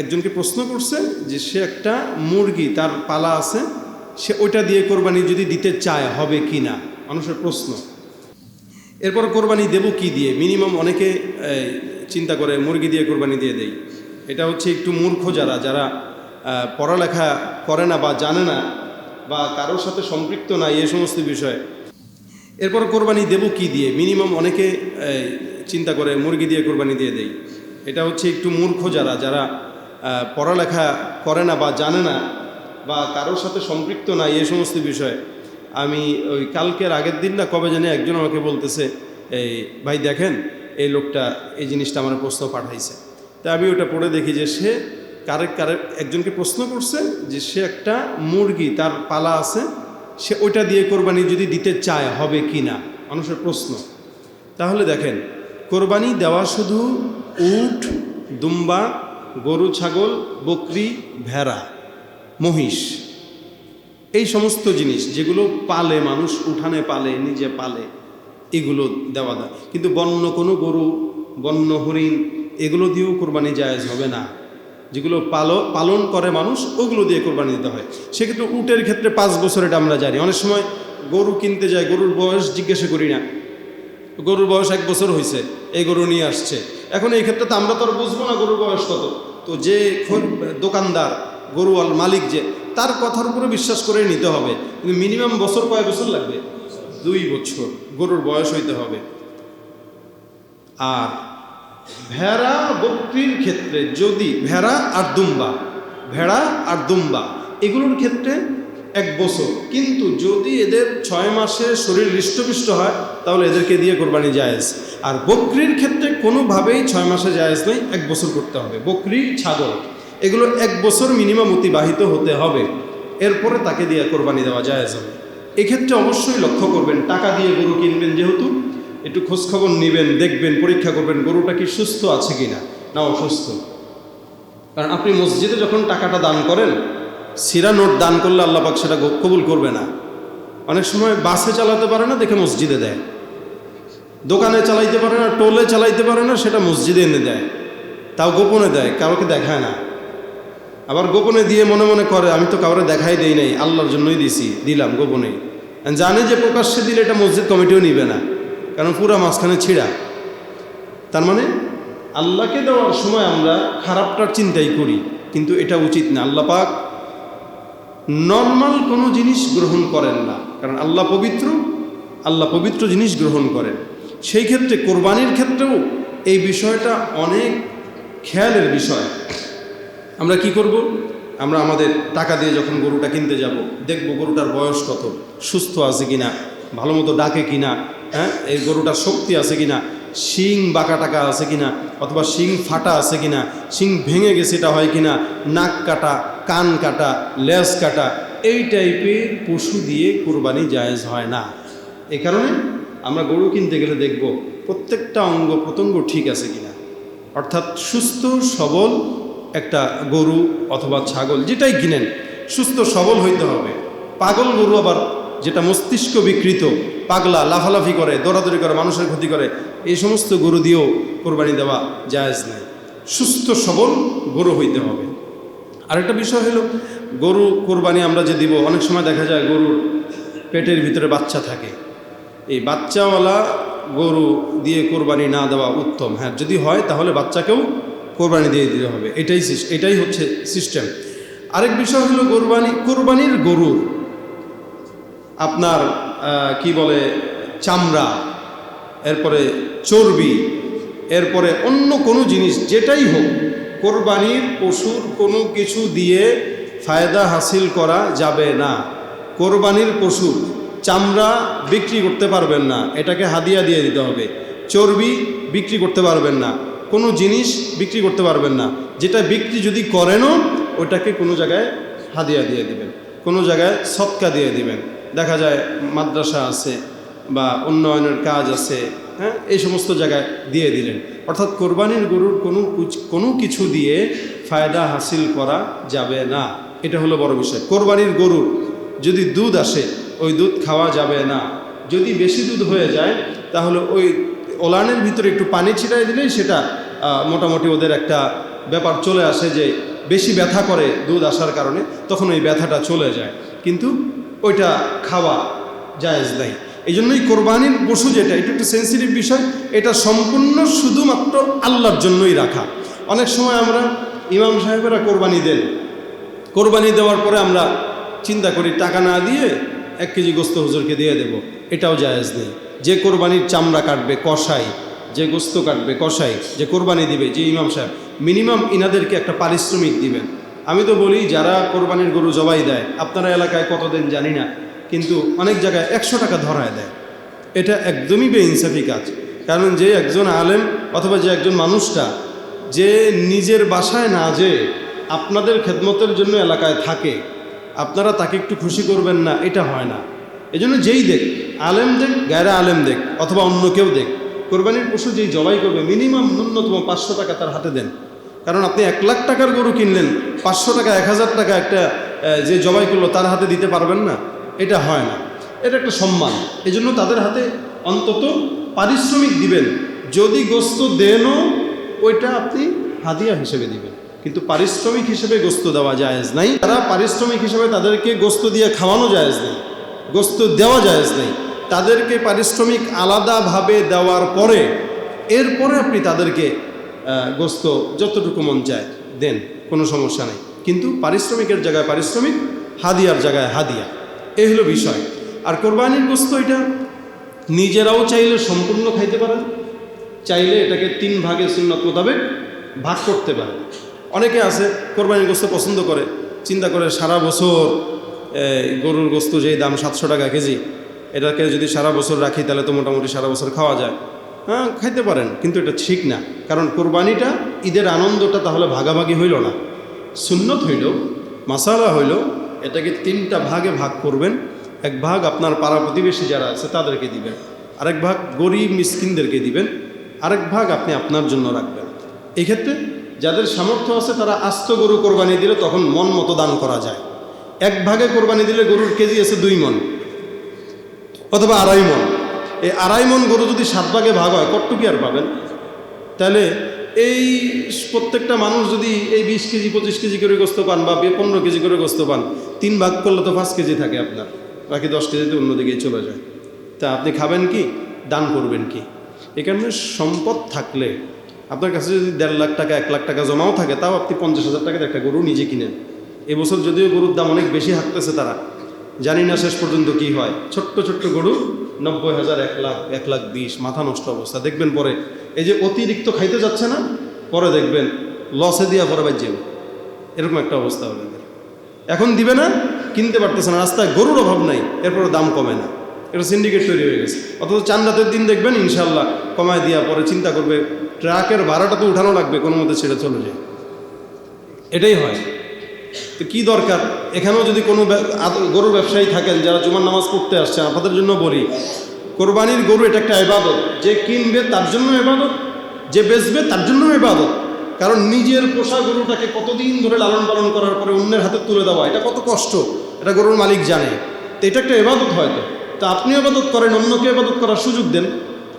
একজনকে প্রশ্ন করছে যে সে একটা মুরগি, তার পালা আছে, সে ওইটা দিয়ে কোরবানি যদি দিতে চায়, হবে কি না? মানুষের প্রশ্ন। এরপর কোরবানি দেব কি দিয়ে? মিনিমাম অনেকে চিন্তা করে মুরগি দিয়ে কোরবানি দিয়ে দেই। এটা হচ্ছে একটু মূর্খ যারা যারা পড়ালেখা করে না বা জানে না বা কারোর সাথে সম্পৃক্ত না, এই সমস্ত বিষয়ে। এরপর কোরবানি দেব কি দিয়ে? মিনিমাম অনেকে চিন্তা করে মুরগি দিয়ে কোরবানি দিয়ে দেই। এটা হচ্ছে একটু মূর্খ যারা যারা পড়ালেখা করে না বা জানে না বা কারোর সাথে সম্পৃক্ত না এই সমস্ত বিষয়ে, আমি ওই কালকের আগের দিন না কবে জানি একজন আমাকে বলতেছে, এই ভাই দেখেন, এই লোকটা এই জিনিসটা আমার প্রশ্ন পাঠাইছে। তা আমি ওটা পড়ে দেখি যে সে কারেক কারেক একজনকে প্রশ্ন করছে যে সে একটা মুরগি, তার পালা আছে, সে ওইটা দিয়ে কোরবানি যদি দিতে চায়, হবে কি না? মানুষের প্রশ্ন। তাহলে দেখেন, কোরবানি দেওয়া শুধু উট, দুম্বা গরু, ছাগল, বকরি, ভেড়া, মহিষ, এই সমস্ত জিনিস যেগুলো পালে, মানুষ উঠানে পালে, নিজে পালে, এগুলো দেওয়া দেয় কিন্তু বন্য কোনো গরু, বন্য হরিণ, এগুলো দিয়েও কোরবানি জায়েজ হবে না। যেগুলো পালো, পালন করে মানুষ, ওগুলো দিয়ে কোরবানি দিতে হয়। সেক্ষেত্রে উটের ক্ষেত্রে পাঁচ বছর এটা আমরা জানি। অনেক সময় গরু কিনতে যায়, গরুর বয়স জিজ্ঞাসা করি না। গরুর বয়স এক বছর হয়েছে এই গরু নিয়ে আসছে। এখন এই ক্ষেত্রে তো আমরা তো আর বুঝব না গরুর বয়স কত। তো যে দোকানদার গরুয়াল মালিক যে, তার কথার উপরে বিশ্বাস করে নিতে হবে। কিন্তু মিনিমাম বছর কয় বছর লাগবে? দুই বছর গরুর বয়স হইতে হবে। আর ভেড়া বকরির ক্ষেত্রে যদি, ভেড়া আর দুম্বা, ভেড়া আর দুম্বা, এগুলোর ক্ষেত্রে এক বছর। কিন্তু যদি এদের ছয় মাসে শরীর হৃষ্টপুষ্ট হয়, তাহলে এদেরকে দিয়ে কোরবানি জায়েজ। আর বকরির ক্ষেত্রে কোনোভাবেই ছয় মাসে জায়েজ নেই এক বছর করতে হবে। বকরি, ছাগল, এগুলো এক বছর মিনিমাম অতিবাহিত হতে হবে। এরপরে তাকে দিয়ে কোরবানি দেওয়া জায়েজ হবে। এক্ষেত্রে অবশ্যই লক্ষ্য করবেন, টাকা দিয়ে গরু কিনবেন যেহেতু, একটু খোঁজখবর নেবেন, দেখবেন, পরীক্ষা করবেন, গরুটা কি সুস্থ আছে কি না না অসুস্থ কারণ আপনি মসজিদে যখন টাকাটা দান করেন সিরা নোট দান করলে আল্লাহ পাক সেটা কবুল করবে না। অনেক সময় বাসে চালাতে পারে না, দেখে মসজিদে দেয়। দোকানে চালাইতে পারে না, টোলে চালাইতে পারে না, সেটা মসজিদে এনে দেয়। তাও গোপনে দেয়, কাউকে দেখায় না। আবার গোপনে দিয়ে মনে মনে করে, আমি তো কাউরে দেখাই দেই নাই, আল্লাহর জন্যই দিছি, দিলাম গোপনে। জানে যে প্রকাশ্যে দিলে এটা মসজিদ কমিটিও নিবে না, কারণ পুরা মাঝখানে ছিঁড়া। তার মানে আল্লাহকে দেওয়ার সময় আমরা খারাপটার চিন্তাই করি, কিন্তু এটা উচিত না। আল্লাহ পাক নর্মাল কোনো জিনিস গ্রহণ করেন না। কারণ আল্লাহ পবিত্র আল্লাহ পবিত্র জিনিস গ্রহণ করেন। সেই ক্ষেত্রে কোরবানির ক্ষেত্রেও এই বিষয়টা অনেক খেয়ালের বিষয়। আমরা কি করব? আমরা আমাদের টাকা দিয়ে যখন গরুটা কিনতে যাব, দেখব গরুটার বয়স কত, সুস্থ আছে কিনা ভালো মতো ডাকে কিনা হ্যাঁ? এই গরুটার শক্তি আছে কিনা, শিং বাঁকা টাকা আছে কিনা, অথবা শিং ফাটা আছে কিনা, শিং ভেঙে গেছে এটা হয় কিনা, নাক কাটা কান কাটা, লেজ কাটা, এই টাইপের পশু দিয়ে কোরবানি জায়েজ হয় না। এই কারণে আমরা গরু কিনতে গেলে দেখব প্রত্যেকটা অঙ্গ প্রত্যঙ্গ ঠিক আছে কিনা। অর্থাৎ সুস্থ, সবল একটা গরু অথবা ছাগল যেটাই কিনেন, সুস্থ, সবল হইতে হবে। পাগল গরু আবার যেটা মস্তিষ্ক বিকৃত, পাগলা, লাফালাফি করে, দৌড়াদৌড়ি করে, মানুষের ক্ষতি করে, এই সমস্ত গরু দিয়েও কোরবানি দেওয়া জায়েজ নাই। সুস্থ, সবল গরু হইতে হবে। আরেকটা বিষয় হলো, গরু কোরবানি আমরা যে দিব, অনেক সময় দেখা যায় গরুর পেটের ভিতরে বাচ্চা থাকে। এই বাচ্চাওয়ালা গরু দিয়ে কোরবানি না দেওয়া উত্তম। হ্যাঁ যদি হয় তাহলে বাচ্চাকেও কোরবানি দিয়ে দিতে হবে। এটাই এটাই হচ্ছে সিস্টেম। আরেক বিষয় হলো কোরবানি, কোরবানির গরুর আপনার কি বলে, চামড়া, এরপরে চর্বি, এরপরে অন্য কোনো জিনিস, যেটাই হোক কোরবানির পশুর কোনো কিছু দিয়ে ফায়দা হাসিল করা যাবে না। কোরবানির পশুর চামড়া বিক্রি করতে পারবেন না, এটাকে হাদিয়া দিয়ে দিতে হবে। চর্বি বিক্রি করতে পারবেন না, কোনো জিনিস বিক্রি করতে পারবেন না। যেটা বিক্রি যদি করেনও, ওটাকে কোনো জায়গায় হাদিয়া দিয়ে দিবেন, কোনো জায়গায় সৎকা দিয়ে দিবেন। দেখা যায় মাদ্রাসা আছে বা উন্নয়নের কাজ আছে হ্যাঁ এই সমস্ত জায়গায় দিয়ে দিলেন। অর্থাৎ কোরবানির গরুর কোনো কোনো কিছু দিয়ে ফায়দা হাসিল করা যাবে না। এটা হলো বড় বিষয়। কোরবানির গরুর যদি দুধ আসে, ওই দুধ খাওয়া যাবে না। যদি বেশি দুধ হয়ে যায়, তাহলে ওই ওলানের ভিতরে একটু পানি ছিটাই দিলেই সেটা মোটামুটি ওদের একটা ব্যাপার চলে আসে যে বেশি ব্যথা করে দুধ আসার কারণে, তখন ওই ব্যথাটা চলে যায়। কিন্তু ওইটা খাওয়া জায়েজ নাই। এই জন্যই কোরবানির পশু যেটা, এটা একটু সেন্সিটিভ বিষয়, এটা সম্পূর্ণ শুধুমাত্র আল্লাহর জন্যই রাখা। অনেক সময় আমরা ইমাম সাহেবেরা কোরবানি দেন। কোরবানি দেওয়ার পরে আমরা চিন্তা করি, টাকা না দিয়ে এক কেজি গোস্ত হুজুরকে দিয়ে দেব। এটাও জায়েজ নেই। যে কোরবানির চামড়া কাটবে কষাই যে গোস্ত কাটবে কষাই যে কোরবানি দিবে, যে ইমাম সাহেব, মিনিমাম ইনাদেরকে একটা পারিশ্রমিক দিবেন। আমি তো বলি, যারা কোরবানির গরু জবাই দেয়, আপনারা এলাকায় কতদিন জানি না কিন্তু অনেক জায়গায় একশো টাকা ধরায় দেয়। এটা একদমই বেইনসাফি কাজ। কারণ যে একজন আলেম অথবা যে একজন মানুষটা যে নিজের বাসায় না যে আপনাদের খেদমতের জন্য এলাকায় থাকে, আপনারা তাকে একটু খুশি করবেন না, এটা হয় না। এই জন্য যেই দেখ, আলেম দেখ, গায়রা আলেম দেখ, অথবা অন্য কেউ দেখ, কোরবানির পশু যেই জবাই করবে, মিনিমাম ন্যূনতম পাঁচশো টাকা তার হাতে দেন। কারণ আপনি এক লাখ টাকার গরু কিনলেন, পাঁচশো টাকা, এক হাজার টাকা একটা যে জবাই করল, তার হাতে দিতে পারবেন না। এটা হয় না। এটা একটা সম্মান। এই জন্য তাদের হাতে অন্তত পারিশ্রমিক দিবেন। যদি গোস্ত দেনও, ওইটা আপনি হাদিয়া হিসেবে দিবেন। কিন্তু পারিশ্রমিক হিসেবে গোস্ত দেওয়া জায়েজ নাই। তারা পারিশ্রমিক হিসেবে তাদেরকে গোস্ত দিয়ে খাওয়ানো জায়েজ নেই, গোস্ত দেওয়া জায়েজ নেই, তাদেরকে পারিশ্রমিক আলাদাভাবে দেওয়ার পরে, এরপরে আপনি তাদেরকে গোস্ত যতটুকু মন চায় দেন, কোনো সমস্যা নেই। কিন্তু পারিশ্রমিকের জায়গায় পারিশ্রমিক, হাদিয়ার জায়গায় হাদিয়া। এই হলো বিষয়। আর কোরবানির গোস্ত এটা, নিজেরাও চাইলে সম্পূর্ণ খাইতে পারেন, চাইলে এটাকে তিন ভাগে সুন্নত মোতাবেক ভাগ করতে পারেন। অনেকে আছে কোরবানির গোস্ত পছন্দ করে, চিন্তা করে সারা বছর গরুর গোস্ত যেই দাম সাতশো টাকা কেজি, এটাকে যদি সারা বছর রাখি তাহলে তো মোটামুটি সারা বছর খাওয়া যায়। হ্যাঁ খাইতে পারেন, কিন্তু এটা ঠিক না। কারণ কোরবানিটা ঈদের আনন্দটা তাহলে ভাগাভাগি হইল না। সুন্নত হইল, মাসালা হইল এটাকে তিনটা ভাগে ভাগ করবেন। এক ভাগ আপনার পাড়া প্রতিবেশী যারা আছে তাদেরকে দিবেন। আরেক ভাগ গরিব মিসকিনদেরকে দিবেন। আরেক ভাগ আপনি আপনার জন্য রাখবেন। এই ক্ষেত্রে যাদের সামর্থ্য আছে তারা আস্ত গরু কোরবানি দিলে তখন মন মতো দান করা যায়। এক ভাগে কোরবানি দিলে গরুর কেজি আছে দুই মন অথবা আড়াই মন। এই আড়াই মন গরু যদি সাত ভাগে ভাগ হয় কটটুকি আর পাবেন। তাহলে এই প্রত্যেকটা মানুষ যদি এই বিশ কেজি, পঁচিশ কেজি করে গোস্ত পান বা পনেরো কেজি করে গোস্ত পান, তিন ভাগ করলে তো পাঁচ কেজি থাকে আপনার, বাকি দশ কেজিতে অন্যদিকেই চলে যায়। তা আপনি খাবেন কি? দান করবেন কি? এখানে সম্পদ থাকলে, আপনার কাছে যদি দেড় লাখ টাকা, এক লাখ টাকা জমাও থাকে, তাও আপনি পঞ্চাশ হাজার টাকার একটা গরু নিজে কিনেন। এবছর যদিও গরুর দাম অনেক বেশি হাঁকতেছে তারা, জানি না শেষ পর্যন্ত কি হয়। ছোট্ট ছোট্ট গরু, নব্বই হাজার, এক লাখ এক লাখ বিশ, মাথা নষ্ট অবস্থা। দেখবেন পরে এই যে অতিরিক্ত খাইতে যাচ্ছে না, পরে দেখবেন লসে দিয়া পরে বাজ্যে এরকম একটা অবস্থা হবে। এখন দিবে না, কিনতে পারতেছে না, রাস্তায় গরুর অভাব নাই, এরপরে দাম কমে না। এটা সিন্ডিকেট তৈরি হয়ে গেছে। অথচ চান রাতের দিন দেখবেন ইনশাল্লাহ কমায় দিয়া পরে চিন্তা করবে, ট্রাকের ভাড়াটা তো উঠানো লাগবে, কোনো মতে ছেড়ে চলে যায়। এটাই হয়। তো কি দরকার? এখানেও যদি কোনো গরুর ব্যবসায়ী থাকেন, যারা জুমার নামাজ পড়তে আসছে আপনাদের জন্য বলি কোরবানির গরু এটা একটা এবাদত যে কিনবে তার জন্য এবাদত যে বেচবে তার জন্য এবাদত কারণ নিজের পোষা গরুটাকে কতদিন ধরে লালন পালন করার পরে অন্যের হাতে তুলে দেওয়া, এটা কত কষ্ট, এটা গরুর মালিক জানে। তো এটা একটা এবাদত হয়তো। তা আপনি এবাদত করেন, অন্যকে এবাদত করার সুযোগ দেন।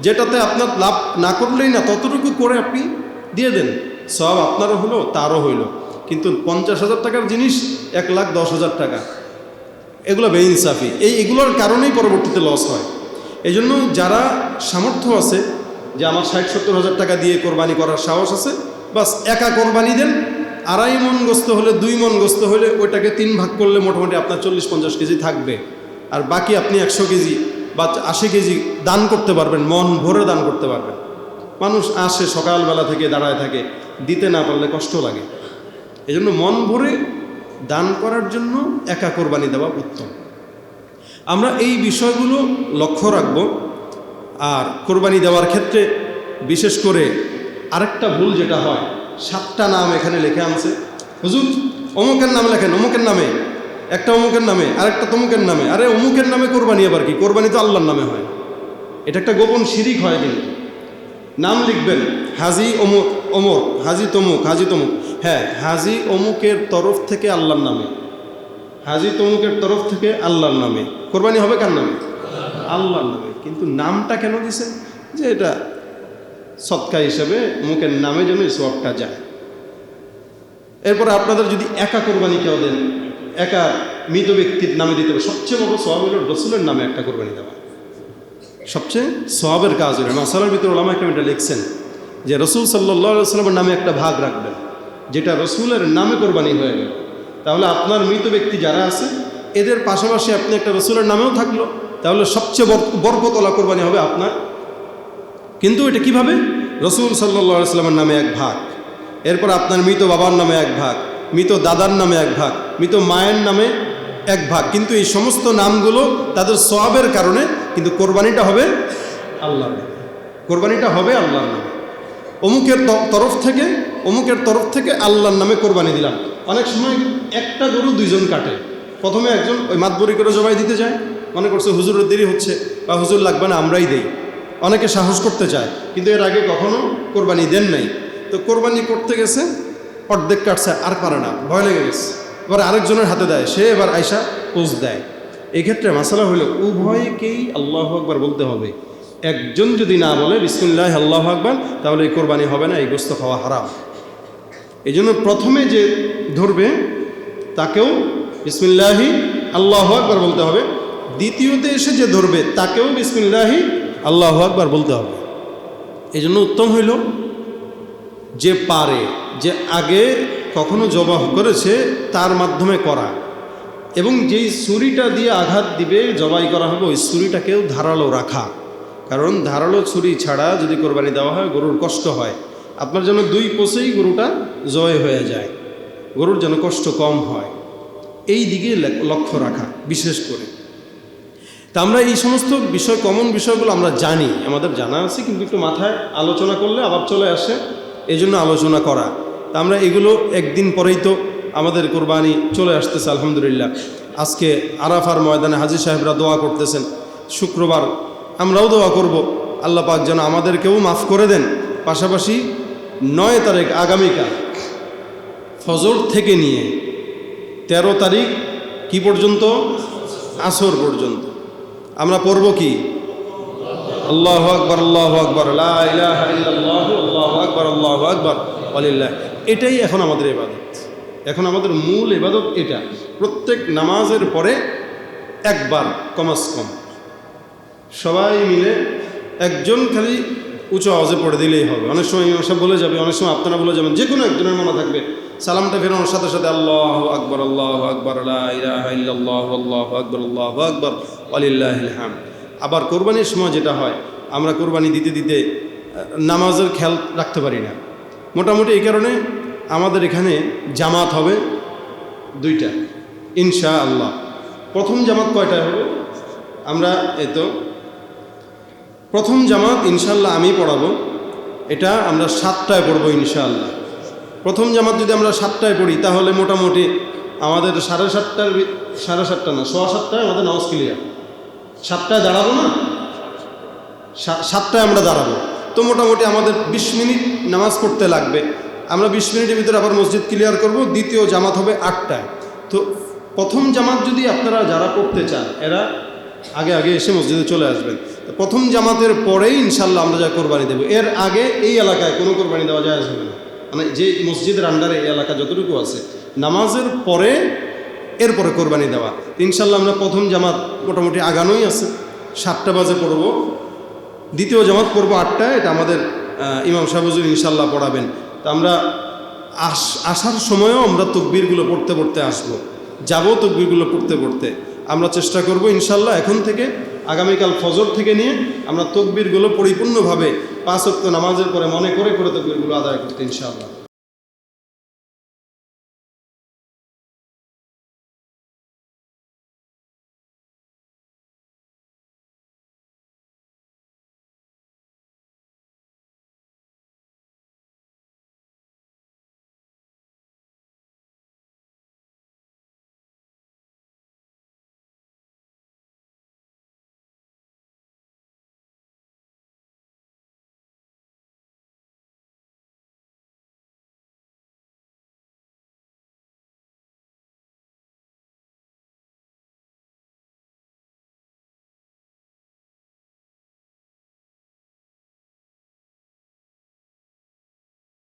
যেটাতে আপনার লাভ না করলেই না, ততটুকু করে আপনি দিয়ে দেন। সব আপনারও হলো, তারও হইল। কিন্তু পঞ্চাশ হাজার টাকার জিনিস, এক লাখ দশ হাজার টাকা। এগুলো বেইনসাফি। এই এগুলোর কারণেই পরবর্তীতে লস হয়। এই জন্য যারা সামর্থ্য আছে যে আমার ষাট সত্তর হাজার টাকা দিয়ে কোরবানি করার সাহস আছে, বাস একা কোরবানি দেন, আড়াই মন গোস্ত হলে, দুই মন গোস্ত হলে ওইটাকে তিন ভাগ করলে মোটামুটি আপনার চল্লিশ পঞ্চাশ কেজি থাকবে। আর বাকি আপনি একশো কেজি বা আশি কেজি দান করতে পারবেন, মন ভরে দান করতে পারবেন। মানুষ আসে, সকালবেলা থেকে দাঁড়ায় থাকে, দিতে না পারলে কষ্ট লাগে। এই জন্য মন ভরে দান করার জন্য একা কোরবানি দেওয়া উত্তম। আমরা এই বিষয়গুলো লক্ষ্য রাখব। আর কোরবানি দেওয়ার ক্ষেত্রে বিশেষ করে আরেকটা ভুল যেটা হয়, সাতটা নাম এখানে লেখে আনছে হুজুর, অমুকের নাম লেখেন, অমুকের নামে। একটা অমুকের নামে, আরেকটা তমুকের নামে। আরে, অমুকের নামে কোরবানি আবার কি? কোরবানি তো আল্লাহর নামে হয়। এটা একটা গোপন শিরিক হয় কিন্তু। নাম লিখবেন, হাজি অমুক অমর, হাজি তমুক হাজি তমুক। হ্যাঁ হাজি অমুকের তরফ থেকে আল্লাহর নামে। হাজি তমুকের তরফ থেকে আল্লাহর নামে। কোরবানি হবে কার নামে? আল্লাহর নামে। কিন্তু নামটা কেন দিছে? যে এটা সৎকা হিসেবে মুখের নামে যেন সবটা যায়। এরপরে আপনাদের যদি একা কোরবানি কেউ দেন, একা মৃত ব্যক্তির নামে দিতে হবে, সবচেয়ে বড় সব হলো রসুলের নামে একটা কোরবানি দেওয়া। সবচেয়ে সবের কাজ হলো, মাসালার ভিতরে ওলামা একটা এটা লিখছেন যে রসুল সাল্লাহ সাল্লামের নামে একটা ভাগ রাখবেন, যেটা রসুলের নামে কোরবানি হয়ে গেল। তাহলে আপনার মৃত ব্যক্তি যারা আছে, এদের পাশাপাশি আপনি একটা রসুলের নামেও থাকল, তাহলে সবচেয়ে বর- বরকতলা কোরবানি হবে আপনার। কিন্তু এটা কীভাবে? রসুল সাল্লাহ সাল্লামের নামে এক ভাগ, এরপর আপনার মৃত বাবার নামে এক ভাগ, মৃত দাদার নামে এক ভাগ, মৃত মায়ের নামে এক ভাগ। কিন্তু এই সমস্ত নামগুলো তাদের সবের কারণে, কিন্তু কোরবানিটা হবে আল্লাহর নামে। কোরবানিটা হবে আল্লাহর নামে। অমুকের তরফ থেকে, অমুকের তরফ থেকে আল্লাহর নামে কোরবানি দিলাম। অনেক সময় একটা গরু দুইজন কাটে। প্রথমে একজন ওই মাতবরি করে জবাই দিতে যায়, মনে করছে হুজুরের দেরি হচ্ছে বা হুজুর লাগবে না, আমরাই দেই। অনেকে সাহস করতে চায়, কিন্তু এর আগে কখনো কোরবানি দেন নাই। তো কোরবানি করতে গেছে, অর্ধেক কাটছে, আর পারে না, ভয় লেগে গেছে। এবার আরেকজনের হাতে দেয়, সে এবার আয়সা পোজ দেয়। এক্ষেত্রে মাসালা হলো, উভয়কেই আল্লাহ আকবার বলতে হবে। একজন যদি না বলে, বিসমুল্লাহ, আল্লাহ আকবার, তাহলে এই কোরবানি হবে না, এই গোস্ত খাওয়া হারাম। এই জন্য প্রথমে যে ধরবে, তাকেও বিসমিল্লাহি, আল্লাহ আকবার বলতে হবে। দ্বিতীয়তে এসে যে ধরবে, তাকেও বিসমিল্লাহি, আল্লাহ আকবার বলতে হবে। এই জন্য উত্তম হইল, যে পারে, যে আগে কখনো জবাহ করেছে, তার মাধ্যমে করা। এবং যেই ছুরিটা দিয়ে আঘাত দিবে, জবাই করা হবে, ওই ছুরিটাকেও ধারালো রাখা। কারণ ধারালো ছুরি ছাড়া যদি কোরবানি দেওয়া হয়, গরুর কষ্ট হয়। আপনার যেন দুই পোষেই গরুটা জয় হয়ে যায়। গরুর যেন কষ্ট কম হয়। এই দিকে লক্ষ্য রাখা, বিশেষ করে। তা আমরা এই সমস্ত বিষয় কমন বিষয়গুলো আমরা জানি, আমাদের জানা আছে, কিন্তু একটু মাথায় আলোচনা করলে আবার চলে আসে এই জন্য আলোচনা করা। তা আমরা এগুলো একদিন পরেই তো আমাদের কোরবানি চলে আসতেছে, আলহামদুলিল্লাহ। আজকে আরাফার ময়দানে হাজির সাহেবরা দোয়া করতেছেন, শুক্রবার আমরাও দোয়া করব, আল্লাহ পাক যেন আমাদেরকেও মাফ করে দেন। পাশাপাশি নয় তারিখ আগামীকাল। ফজর থেকে নিয়ে তেরো তারিখ কি পর্যন্ত? আসর পর্যন্ত। আমরা পড়ব কি? আল্লাহ আকবর আল্লাহ আকবর আকবর, আল্লাহ আকবর আলিল্লাহ এটাই এখন আমাদের এবাদত এখন আমাদের মূল এবাদত এটা। প্রত্যেক নামাজের পরে একবার কমাস কম। সবাই মিলে একজন খালি উঁচু আওয়াজে পড়ে দিলেই হবে। অনেক সময় ইমাম বলে যাবে, অনেক সময় আপনারা বলে যাবেন যে কোনো একজনের মনে থাকবে। সালামটা ফেরানোর সাথে সাথে আল্লাহ আকবর আল্লাহ আকবর আল্লাহ আল্লাহ আকবর আল্লাহ আকবর আলিল্লাহাম আবার কোরবানির সময় যেটা হয়, আমরা কোরবানি দিতে দিতে নামাজের খেয়াল রাখতে পারি না। মোটামুটি এই কারণে আমাদের এখানে জামাত হবে দুইটা ইনশা আল্লাহ প্রথম জামাত কয়টায় হবে? আমরা এই তো প্রথম জামাত ইনশাল্লাহ আমি পড়াবো। এটা আমরা সাতটায় পড়ব ইনশাআল্লাহ। প্রথম জামাত যদি আমরা সাতটায় পড়ি, তাহলে মোটামুটি আমাদের সাড়ে সাতটার সাড়ে সাতটা না, সোয়া সাতটায় আমাদের নামাজ ক্লিয়ার সাতটায় দাঁড়াবো না? সাতটায় আমরা দাঁড়াবো। তো মোটামুটি আমাদের বিশ মিনিট নামাজ পড়তে লাগবে। আমরা বিশ মিনিটের ভিতরে আবার মসজিদ ক্লিয়ার করব, দ্বিতীয় জামাত হবে আটটায়। তো প্রথম জামাত যদি আপনারা যারা পড়তে চান, এরা আগে আগে এসে মসজিদে চলে আসবেন। প্রথম জামাতের পরেই ইনশাল্লাহ আমরা যা কোরবানি দেবো। এর আগে এই এলাকায় কোনো কোরবানি দেওয়া যায় আসবে না। মানে যে মসজিদের আন্ডারে এই এলাকা যতটুকু আছে, নামাজের পরে এরপরে কোরবানি দেওয়া। ইনশাল্লাহ আমরা প্রথম জামাত মোটামুটি আগানোই আছে। সাতটা বাজে পড়ব। দ্বিতীয় জামাত পড়ব আটটায় এটা আমাদের ইমাম সাহেবুজুর ইনশাল্লাহ পড়াবেন। তো আমরা আস, আসার সময়ও আমরা তকবিরগুলো পড়তে পড়তে আসব। যাব তকবিরগুলো পড়তে পড়তে। আমরা চেষ্টা করব ইনশাল্লাহ এখন থেকে আগামীকাল ফজর থেকে নিয়ে আমরা তকবিরগুলো পরিপূর্ণভাবে পাঁচ অক্ত নামাজের পরে মনে করে করে তকবিরগুলো আদায় করতে ইনশাআল্লাহ।